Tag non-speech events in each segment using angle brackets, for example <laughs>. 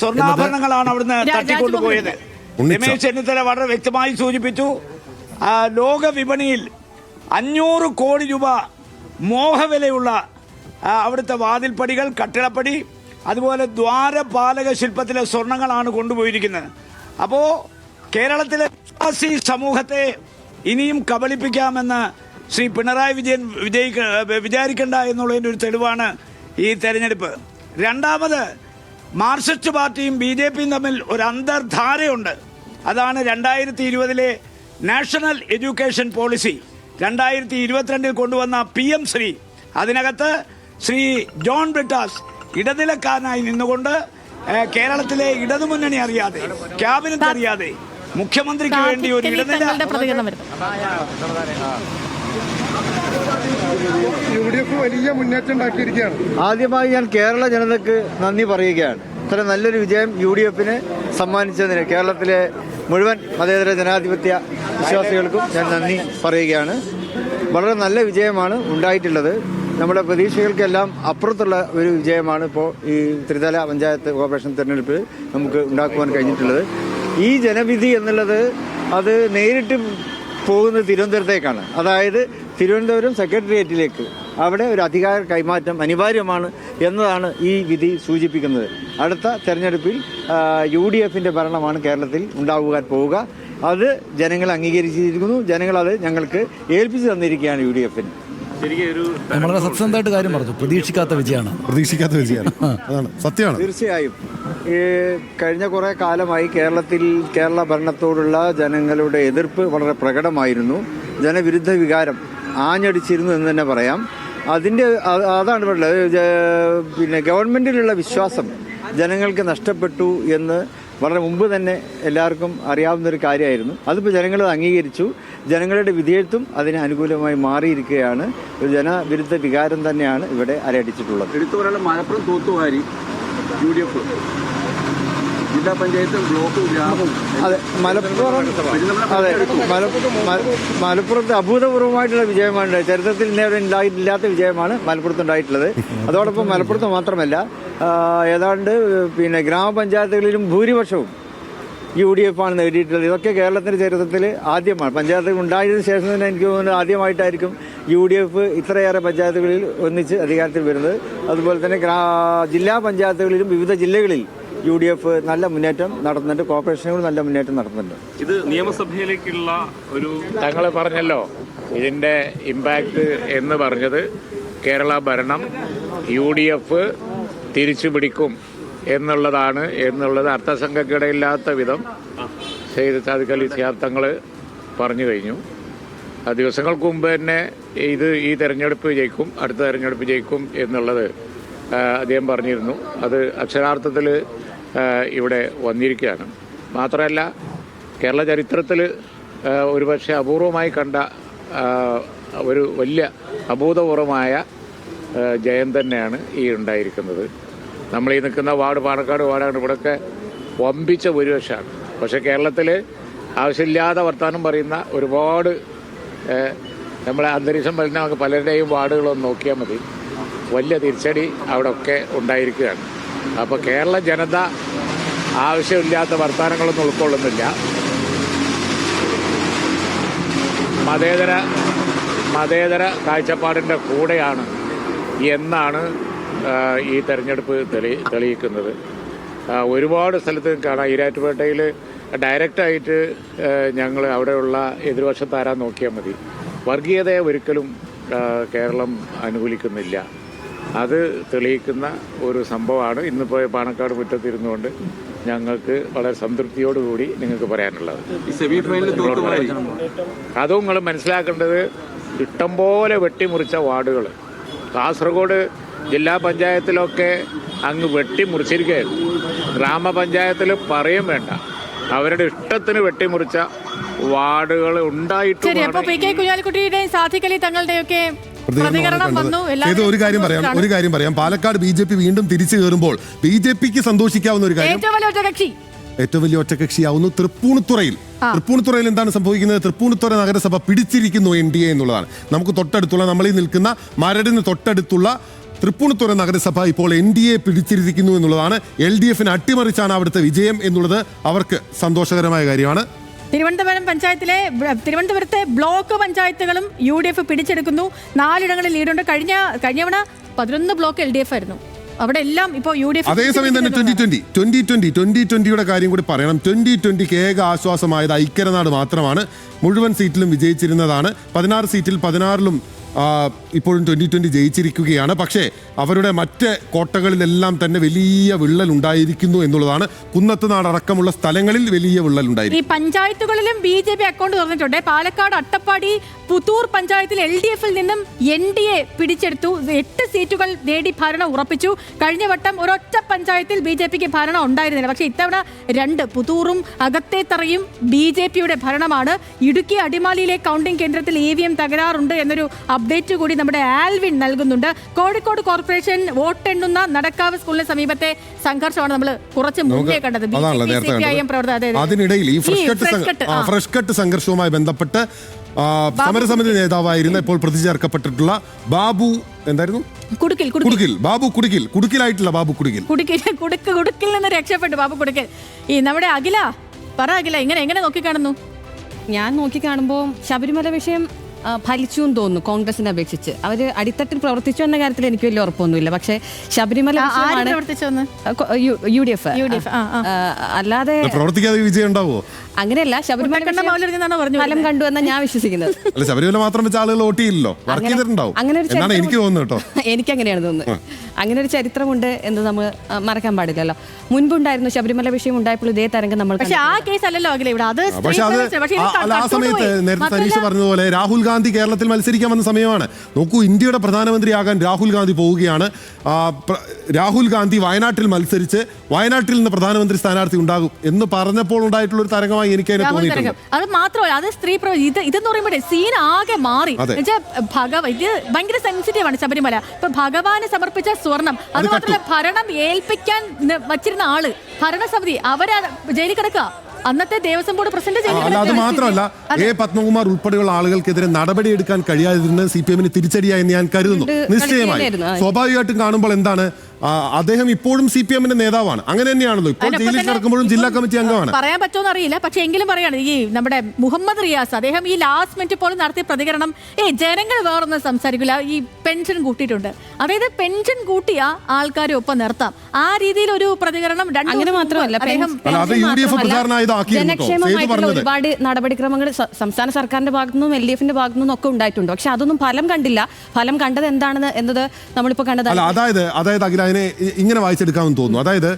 സ്വർണാഭരണങ്ങളാണ് അവിടുന്ന് തട്ടിക്കൊണ്ടുപോയത്. രമേശ് ചെന്നിത്തല വളരെ വ്യക്തമായി സൂചിപ്പിച്ചു. ലോക വിപണിയിൽ അഞ്ഞൂറ് കോടി രൂപ മോഹവിലയുള്ള അവിടുത്തെ വാതിൽപ്പടികൾ കട്ടിളപ്പടി അതുപോലെ ദ്വാരപാലക ശില്പത്തിലെ സ്വർണങ്ങളാണ് കൊണ്ടുപോയിരിക്കുന്നത്. അപ്പോൾ കേരളത്തിലെ വിശ്വാസി സമൂഹത്തെ ഇനിയും കബളിപ്പിക്കാമെന്ന് ശ്രീ പിണറായി വിജയൻ വിജയിക്ക വിചാരിക്കണ്ട എന്നുള്ളതിന്റെ ഒരു തെളിവാണ് ഈ തെരഞ്ഞെടുപ്പ്. രണ്ടാമത് മാർക്സിസ്റ്റ് പാർട്ടിയും ബി ജെ പിയും തമ്മിൽ ഒരു അന്തർധാരയുണ്ട്. അതാണ് രണ്ടായിരത്തി ഇരുപതിലെ നാഷണൽ എഡ്യൂക്കേഷൻ പോളിസി. രണ്ടായിരത്തി ഇരുപത്തിരണ്ടിൽ കൊണ്ടുവന്ന പി എം ശ്രീ. അതിനകത്ത് ശ്രീ ജോൺ ബ്രിട്ടാസ് ഇടനിലക്കാരനായി നിന്നുകൊണ്ട് കേരളത്തിലെ ഇടതുമുന്നണി അറിയാതെ ക്യാബിനറ്റ് അറിയാതെ മുഖ്യമന്ത്രിക്ക് വേണ്ടി ഒരു ഇടനില തങ്ങളുടെ പ്രതികരണം വരുന്നു. വലിയ മുന്നേറ്റം ഉണ്ടാക്കിയിരിക്കുകയാണ്. ആദ്യമായി ഞാൻ കേരള ജനതയ്ക്ക് നന്ദി പറയുകയാണ്. ഇത്ര നല്ലൊരു വിജയം യു ഡി എഫിന് സമ്മാനിച്ചതിന് കേരളത്തിലെ മുഴുവൻ മതേതര ജനാധിപത്യ വിശ്വാസികൾക്കും ഞാൻ നന്ദി പറയുകയാണ്. വളരെ നല്ല വിജയമാണ് ഉണ്ടായിട്ടുള്ളത്. നമ്മുടെ പ്രതീക്ഷകൾക്കെല്ലാം അപ്പുറത്തുള്ള ഒരു വിജയമാണ് ഇപ്പോൾ ഈ ത്രിതല പഞ്ചായത്ത് കോർപ്പറേഷൻ തെരഞ്ഞെടുപ്പിൽ നമുക്ക് ഉണ്ടാക്കുവാൻ കഴിഞ്ഞിട്ടുള്ളത്. ഈ ജനവിധി എന്നുള്ളത് അത് നേരിട്ട് പോകുന്നത് തിരുവനന്തപുരത്തേക്കാണ്. അതായത് തിരുവനന്തപുരം സെക്രട്ടേറിയറ്റിലേക്ക് അവിടെ ഒരു അധികാര കൈമാറ്റം അനിവാര്യമാണ് എന്നതാണ് ഈ വിധി സൂചിപ്പിക്കുന്നത്. അടുത്ത തെരഞ്ഞെടുപ്പിൽ യു ഡി എഫിന്റെ ഭരണമാണ് കേരളത്തിൽ ഉണ്ടാകുവാൻ പോവുക. അത് ജനങ്ങൾ അംഗീകരിച്ചിരിക്കുന്നു. ജനങ്ങൾ അത് ഞങ്ങൾക്ക് ഏൽപ്പിച്ചു തന്നിരിക്കുകയാണ് യു ഡി എഫിന് വളരെ സത്യസന്ധമായിട്ട് കാര്യം പറഞ്ഞു. പ്രതീക്ഷിക്കാത്ത വിജയമാണ്. പ്രതീക്ഷിക്കാത്ത വിജയമാണ്. അതാണ്. സത്യമാണ്. തീർച്ചയായും. ഈ കഴിഞ്ഞ കുറെ കാലമായി കേരളത്തിൽ കേരള ഭരണത്തോടുള്ള ജനങ്ങളുടെ എതിർപ്പ് വളരെ പ്രകടമായിരുന്നു. ജനവിരുദ്ധ വികാരം ആഞ്ഞടിച്ചിരുന്നു എന്ന് തന്നെ പറയാം. അതിന്റെ അതാണ് പറയുന്നത് പിന്നെ ഗവൺമെന്റിലുള്ള വിശ്വാസം ജനങ്ങൾക്ക് നഷ്ടപ്പെട്ടു എന്ന് വളരെ മുമ്പ് തന്നെ എല്ലാവർക്കും അറിയാവുന്ന ഒരു കാര്യമായിരുന്നു. അതിപ്പോൾ ജനങ്ങൾ അംഗീകരിച്ചു. ജനങ്ങളുടെ വിധേയത്വം അതിന് അനുകൂലമായി മാറിയിരിക്കുകയാണ്. ഒരു ജനവിരുദ്ധ വികാരം തന്നെയാണ് ഇവിടെ അരയടിച്ചിട്ടുള്ളത്. എടുത്തു പറയാനുള്ള മലപ്പുറം തൂത്തുവാരി യു ഡി എഫ്. ജില്ലാ പഞ്ചായത്തും ബ്ലോക്കും ഗ്രാമം. അതെ മലപ്പുറം അതെ മല- മല- മലപ്പുറത്ത് അഭൂതപൂർവമായിട്ടുള്ള വിജയമാണ്. ചരിത്രത്തിൽ ഉണ്ടായിട്ടില്ലാത്ത വിജയമാണ് മലപ്പുറത്ത് ഉണ്ടായിട്ടുള്ളത് അതോടൊപ്പം മലപ്പുറത്ത് മാത്രമല്ല ഏതാണ്ട് പിന്നെ ഗ്രാമപഞ്ചായത്തുകളിലും ഭൂരിപക്ഷവും യു ഡി എഫ് ആണ് നേടിയിട്ടുള്ളത്. ഇതൊക്കെ കേരളത്തിന്റെ ചരിത്രത്തിൽ ആദ്യമാണ്. പഞ്ചായത്തുകൾ ഉണ്ടായതിനു ശേഷം തന്നെ എനിക്ക് തോന്നുന്നത് ആദ്യമായിട്ടായിരിക്കും യു ഡി എഫ് ഇത്രയേറെ പഞ്ചായത്തുകളിൽ ഒന്നിച്ച് അധികാരത്തിൽ വരുന്നത്. അതുപോലെ തന്നെ ജില്ലാ പഞ്ചായത്തുകളിലും വിവിധ ജില്ലകളിൽ യു ഡി എഫ് നല്ല മുന്നേറ്റം നടത്തുന്നുണ്ട് കോർപ്പറേഷനുകൾ നല്ല മുന്നേറ്റം നടത്തുന്നുണ്ട് ഇത് നിയമസഭയിലേക്കുള്ള ഒരു തങ്ങൾ പറഞ്ഞല്ലോ ഇതിന്റെ ഇമ്പാക്ട് എന്ന് പറഞ്ഞത് കേരള ഭരണം യു ഡി എഫ് തിരിച്ചു പിടിക്കും എന്നുള്ളതാണ് എന്നുള്ളത് അർത്ഥസംഘക്കിടയില്ലാത്ത വിധം സെയ്ദ് സാദിഖ് അലി സിയാബ് തങ്ങൾ പറഞ്ഞു കഴിഞ്ഞു. ആ ദിവസങ്ങൾക്ക് മുമ്പ് തന്നെ ഇത് ഈ തെരഞ്ഞെടുപ്പ് ജയിക്കും അടുത്ത തെരഞ്ഞെടുപ്പ് ജയിക്കും എന്നുള്ളത് അദ്ദേഹം പറഞ്ഞിരുന്നു. അത് അക്ഷരാർത്ഥത്തിൽ ഇവിടെ വന്നിരിക്കുകയാണ്. മാത്രമല്ല കേരള ചരിത്രത്തിൽ ഒരുപക്ഷെ അപൂർവമായി കണ്ട ഒരു വലിയ അഭൂതപൂർവമായ ജയം തന്നെയാണ് ഈ ഉണ്ടായിരിക്കുന്നത്. നമ്മൾ ഈ നിൽക്കുന്ന വാർഡ് പാണക്കാട് വാർഡാണ് ഇവിടെയൊക്കെ വമ്പിച്ച ഭൂരിപക്ഷമാണ്. പക്ഷേ കേരളത്തിൽ ആവശ്യമില്ലാതെ വർത്തമാനം പറയുന്ന ഒരുപാട് നമ്മളെ അന്തരീക്ഷം മലിനമാക്കി പലരുടെയും വാർഡുകളൊന്ന് നോക്കിയാൽ മതി. വലിയ തിരിച്ചടി അവിടെയൊക്കെ ഉണ്ടായിരിക്കുകയാണ്. അപ്പോൾ കേരള ജനത ആവശ്യമില്ലാത്ത വർത്തമാനങ്ങളൊന്നും ഉൾക്കൊള്ളുന്നില്ല. മതേതര മതേതര കാഴ്ചപ്പാടിന്റെ കൂടെയാണ് എന്നാണ് ഈ തെരഞ്ഞെടുപ്പ് തെളി തെളിയിക്കുന്നത്. ഒരുപാട് സ്ഥലത്ത് കാണാം. ഈരാറ്റുപേട്ടയിൽ ഡയറക്റ്റായിട്ട് ഞങ്ങൾ അവിടെയുള്ള എതിർവശത്താരാൻ നോക്കിയാൽ മതി. വർഗീയതയെ ഒരിക്കലും കേരളം അനുകൂലിക്കുന്നില്ല. അത് തെളിയിക്കുന്ന ഒരു സംഭവമാണ്. ഇന്നിപ്പോൾ പാണക്കാട് മുറ്റത്തിരുന്നുകൊണ്ട് ഞങ്ങൾക്ക് വളരെ സംതൃപ്തിയോടുകൂടി നിങ്ങൾക്ക് പറയാനുള്ളത്. അതും നിങ്ങൾ മനസ്സിലാക്കേണ്ടത് ഇഷ്ടം പോലെ വെട്ടിമുറിച്ച വാർഡുകൾ. കാസർഗോഡ് ജില്ലാ പഞ്ചായത്തിലൊക്കെ അങ്ങ് വെട്ടിമുറിച്ചിരിക്കുകയായിരുന്നു. ഗ്രാമപഞ്ചായത്തിൽ പറയും വേണ്ട. അവരുടെ ഇഷ്ടത്തിന് വെട്ടിമുറിച്ച വാർഡുകൾ ഉണ്ടായിട്ടുണ്ട് സാധിക്കലി തങ്ങളുടെയൊക്കെ പ്രതികരണം വന്നു. ചെയ്ത ഒരു കാര്യം പറയാം ഒരു കാര്യം പറയാം. പാലക്കാട് ബി ജെ പി വീണ്ടും തിരിച്ചു കയറുമ്പോൾ ബി ജെ പിക്ക് സന്തോഷിക്കാവുന്ന ഒരു കാര്യം. ഏറ്റവും വലിയ ഒറ്റകക്ഷി. ഏറ്റവും വലിയ ഒറ്റകക്ഷിയാവുന്നു തൃപ്പൂണിത്തുറയിൽ. തൃപ്പൂണിത്തുറയിൽ എന്താണ് സംഭവിക്കുന്നത്? തൃപ്പൂണിത്തുറ നഗരസഭ പിടിച്ചിരിക്കുന്നു എൻ ഡി എ എന്നുള്ളതാണ്. നമുക്ക് തൊട്ടടുത്തുള്ള നമ്മളീ നിൽക്കുന്ന മരടിന് തൊട്ടടുത്തുള്ള തൃപ്പൂണിത്തുറ നഗരസഭ ഇപ്പോൾ എൻ ഡി എ പിടിച്ചിരിക്കുന്നു എന്നുള്ളതാണ്. എൽ ഡി എഫിന് അട്ടിമറിച്ചാണ് അവിടുത്തെ വിജയം എന്നുള്ളത് അവർക്ക് സന്തോഷകരമായ കാര്യമാണ്. തിരുവനന്തപുരം പഞ്ചായത്തിലെ തിരുവനന്തപുരത്തെ ബ്ലോക്ക് പഞ്ചായത്തുകളും യു ഡി എഫ് പിടിച്ചെടുക്കുന്നു. നാലിടങ്ങളിൽ ലീഡുണ്ട്. കഴിഞ്ഞ കഴിഞ്ഞവണ പതിനൊന്ന് ബ്ലോക്ക് എൽ ഡി എഫ് ആയിരുന്നു. അവിടെ എല്ലാം ഇപ്പോൾ യു ഡി എഫ് അതേസമയം തന്നെ twenty twenty twenty twenty twenty ട്വന്റിയുടെ കാര്യം കൂടി പറയണം. ട്വന്റി ട്വന്റിക്ക് ഏക ആശ്വാസമായത് ഐക്യരനാട് മാത്രമാണ്. മുഴുവൻ സീറ്റിലും വിജയിച്ചിരുന്നതാണ്. പതിനാറ് സീറ്റിൽ പതിനാറിലും ഇപ്പോഴും ട്വന്റി ട്വന്റി ജയിച്ചിരിക്കുകയാണ്. പക്ഷേ അവരുടെ മറ്റ് കോട്ടകളിലെല്ലാം തന്നെ വലിയ വിള്ളൽ ഉണ്ടായിരിക്കുന്നു എന്നുള്ളതാണ് കുന്നത്ത് നാടടക്കമുള്ള സ്ഥലങ്ങളിൽ വലിയ വിള്ളൽ ഈ പഞ്ചായത്തുകളിലും ബി ജെ പി അക്കൗണ്ട് തുറന്നിട്ടുണ്ട്. പാലക്കാട് അട്ടപ്പാടി പുത്തൂർ പഞ്ചായത്തിൽ എൽ ഡി എഫിൽ നിന്നും എൻ ഡി എ പിടിച്ചെടുത്തു. എട്ട് സീറ്റുകൾ നേടി ഭരണം ഉറപ്പിച്ചു. കഴിഞ്ഞ വട്ടം ഒരൊറ്റ പഞ്ചായത്തിൽ ബി ജെ പിക്ക് ഭരണം ഉണ്ടായിരുന്നില്ല. പക്ഷേ ഇത്തവണ രണ്ട് പുത്തൂറും അകത്തേത്തറയും ബി ജെ പിയുടെ ഭരണമാണ്. ഇടുക്കി അടിമാലിയിലെ കൗണ്ടിംഗ് കേന്ദ്രത്തിൽ ഇ വി എം തകരാറുണ്ട് എന്നൊരു അപ്ഡേറ്റ് കൂടി നമ്മുടെ ആൽവിൻ നൽകുന്നുണ്ട്. കോഴിക്കോട് കോർപ്പറേഷൻ വോട്ടെണ്ണുന്ന നടക്കാവ് സ്കൂളിന് സമീപത്തെ സംഘർഷമാണ് നമ്മൾ കുറച്ച് മുന്നേ കണ്ടത്. അതിനിടയിൽ ഈ ഫ്രഷ് കട്ട് സംഘർഷവുമായി ബന്ധപ്പെട്ട് സമരസമിതി നേതാവായിരുന്ന ഇപ്പോൾ പ്രതി ചേർക്കപ്പെട്ടിട്ടുള്ള ബാബു എന്തായിരുന്നു? കുടുക്കിൽ കുടുക്കിൽ. ബാബു കുടുക്കിൽ. കുടുക്കിലായിട്ടുള്ള ബാബു കുടുക്കിൽ. കുടുക്കിൽ കുടുക്ക് കുടുക്കിൽ നിന്ന് രക്ഷപ്പെട്ടു ബാബു കുടുക്കിൽ. ഈ നമ്മുടെ അഖില പറ അഖില എങ്ങനെ എങ്ങനെ നോക്കിക്കാണുന്നു? ഞാൻ നോക്കിക്കാണുമ്പോൾ ശബരിമല വിഷയം ഫലിച്ചു എന്ന് തോന്നുന്നു കോൺഗ്രസിനെ അപേക്ഷിച്ച്. അവർ അടിത്തട്ടിൽ പ്രവർത്തിച്ചു എന്ന കാര്യത്തിൽ എനിക്ക് വലിയ ഉറപ്പൊന്നുമില്ല. പക്ഷേ ശബരിമല യു- ഡി എഫ് അല്ലാതെ പ്രവർത്തിക്കാതെ വിജയം ഉണ്ടാവോ അങ്ങനെയല്ല ശബരിമല ഫലം കണ്ടു എന്നാണ് ഞാൻ വിശ്വസിക്കുന്നത്. <laughs> അല്ല ശബരിമല മാത്രം വെച്ച ആളുകൾ വോട്ട് ചെയ്യില്ലല്ലോ? വർക്ക് അങ്ങനെ- ചെയ്തിട്ടുണ്ടാവും. അങ്ങനെ ഒരു ചരിത്രം- എനിക്ക് തോന്നുന്നത് കേട്ടോ. <laughs> എനിക്ക് അങ്ങനെയാണ് തോന്നുന്നത് അങ്ങനെ ഒരു ചരിത്രമുണ്ട് എന്ന് നമ്മൾ മറക്കാൻ പാടില്ലല്ലോ. മുൻപുണ്ടായിരുന്നു ശബരിമല വിഷയം ഉണ്ടായപ്പോൾ ഇതേ തരംഗം നമ്മൾ പക്ഷേ ആ കേസ് അല്ലല്ലോ അഖില ഇവിടെ. അത് പക്ഷെ ആ- സമയത്ത് നേരത്തെ സനീഷ് പറഞ്ഞതുപോലെ രാഹുൽ ഗാന്ധി കേരളത്തിൽ മത്സരിക്കാൻ വന്ന സമയമാണ്. നോക്കൂ ഇന്ത്യയുടെ പ്രധാനമന്ത്രിയാകാൻ രാഹുൽ ഗാന്ധി പോവുകയാണ്. രാഹുൽ ഗാന്ധി വയനാട്ടിൽ മത്സരിച്ച് വയനാട്ടിൽ നിന്ന് പ്രധാനമന്ത്രി സ്ഥാനാർത്ഥി ഉണ്ടാകും എന്ന് പറഞ്ഞപ്പോൾ ഉണ്ടായിട്ടുള്ള ഒരു തരംഗമായി എനിക്ക് അതിനെ തോന്നിയിട്ടുണ്ട്. അത് മാത്രമല്ല അത് സ്ത്രീ ഇത് ഇതെന്ന് പറയുമ്പോഴേ സീൻ ആകെ മാറി. ഭഗവ ഇത് ഭയങ്കര സെൻസിറ്റീവ് ആണ് ശബരിമല. ഇപ്പൊ ഭഗവാന് സമർപ്പിച്ച സ്വർണം അത് മാത്രമല്ല ഭരണം ഏൽപ്പിക്കാൻ വച്ചിരുന്ന ആൾ ഭരണസമിതി അവരാ ജയിലിൽ കിടക്കുക. അന്നത്തെ ദേവസ്വം ബോർഡ് പ്രസിഡന്റ് അല്ല അത് മാത്രമല്ല എ പത്മകുമാർ ഉൾപ്പെടെയുള്ള ആളുകൾക്കെതിരെ നടപടിയെടുക്കാൻ കഴിയാതിരുന്നത് സി പി എമ്മിന് തിരിച്ചടിയായെന്ന് ഞാൻ കരുതുന്നു. നിശ്ചയമായി. സ്വാഭാവികമായിട്ടും കാണുമ്പോൾ എന്താണ്? അദ്ദേഹം ഇപ്പോഴും സി പി എമ്മിന്റെ നേതാവാണ്. അങ്ങനെ തന്നെയാണല്ലോ. ഇപ്പോൾ ജയിലിൽ കിടക്കുമ്പോഴും ജില്ലാ കമ്മിറ്റി അംഗമാണ്. പറയാൻ പറ്റുമോ അറിയില്ല. പക്ഷെ എങ്കിലും പറയാണ് ഈ നമ്മുടെ മുഹമ്മദ് റിയാസ് അദ്ദേഹം ഈ ലാസ്റ്റ് മിനിറ്റ് പോലും നടത്തിയ പ്രതികരണം ഏ ജനങ്ങൾ വേറൊന്നും സംസാരിക്കില്ല ഈ പെൻഷൻ കൂട്ടിയിട്ടുണ്ട്. അതായത് പെൻഷൻ കൂട്ടിയ ആൾക്കാരെ ഒപ്പം നിർത്താം. ആ രീതിയിൽ ഒരു പ്രതികരണം അങ്ങനെ മാത്രമല്ല ജനക്ഷേമമായിട്ടുള്ള ഒരുപാട് നടപടിക്രമങ്ങൾ സംസ്ഥാന സർക്കാരിന്റെ ഭാഗത്തു നിന്നും എൽ ഡി എഫിന്റെ ഭാഗത്തു നിന്നും ഒക്കെ ഉണ്ടായിട്ടുണ്ട്. പക്ഷെ അതൊന്നും ഫലം കണ്ടില്ല. ഫലം കണ്ടത് എന്താണെന്ന് എന്നത് നമ്മളിപ്പോ കണ്ടത് അതായത് അതായത് അഖില അതിനെ ഇങ്ങനെ വായിച്ചെടുക്കാമെന്ന് തോന്നുന്നു. അതായത്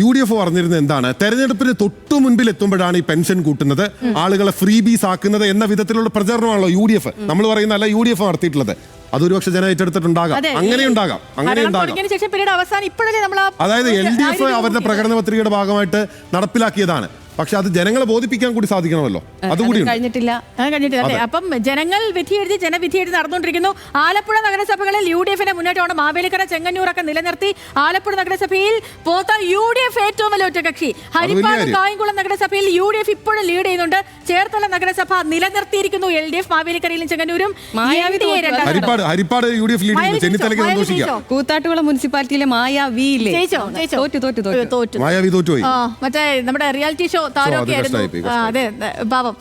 യു ഡി എഫ് പറഞ്ഞിരുന്നത് എന്താണ്? തെരഞ്ഞെടുപ്പിന് തൊട്ടു മുൻപിൽ എത്തുമ്പോഴാണ് ഈ പെൻഷൻ കൂട്ടുന്നത്. ആളുകളെ ഫ്രീ ബീസ് ആക്കുന്നത് എന്ന വിധത്തിലുള്ള പ്രചരണമാണല്ലോ യു ഡി എഫ്. നമ്മൾ പറയുന്ന അല്ല യു ഡി എഫ് നടത്തിയിട്ടുള്ളത്. അതൊരു പക്ഷെ ജനം ഏറ്റെടുത്തിട്ടുണ്ടാകാം അങ്ങനെ ഉണ്ടാകാം. അങ്ങനെ ഉണ്ടാകാം. അതായത് എൽ ഡി എഫ് അവരുടെ പ്രകടന പത്രികയുടെ ഭാഗമായിട്ട് നടപ്പിലാക്കിയതാണ്. പക്ഷെ അത് ജനങ്ങളെ ബോധിപ്പിക്കാൻ കൂടി സാധിക്കണമല്ലോ. അതുകൂടി കഴിഞ്ഞിട്ടില്ല. അത് കഴിഞ്ഞിട്ടില്ല. അല്ലേ? അപ്പം ജനങ്ങൾ വിധി എഴുതി ജനവിധി എഴുതി നടന്നുകൊണ്ടിരിക്കുന്നു. ആലപ്പുഴ നഗരസഭകളിൽ യു ഡി എഫിന്റെ മുന്നേറ്റമാണ്. മാവേലിക്കര ചെങ്ങന്നൂരൊക്കെ നിലനിർത്തി ആലപ്പുഴ നഗരസഭയിൽ പോത്ത യു ഡി എഫ് ഏറ്റവും വലിയ ഒറ്റകക്ഷി. ഹരിപ്പാട്. കായംകുളം നഗരസഭയിൽ യു ഡി എഫ് ഇപ്പോഴും ലീഡ് ചെയ്യുന്നുണ്ട്. ചേർത്തല നഗരസഭ നിലനിർത്തിയിരിക്കുന്നു എൽ ഡി എഫ് മാവേലിക്കരയിലും ചെങ്ങന്നൂരും. കൂത്താട്ടുകുളം മുനിസിപ്പാലിറ്റിയിലെ മായ വി തോറ്റു തോറ്റു തോറ്റു. മറ്റേ നമ്മുടെ റിയാലിറ്റി ഷോ താരമൊക്കെ ഒക്കെ ആയിരുന്നു ആ, അതെ പാവം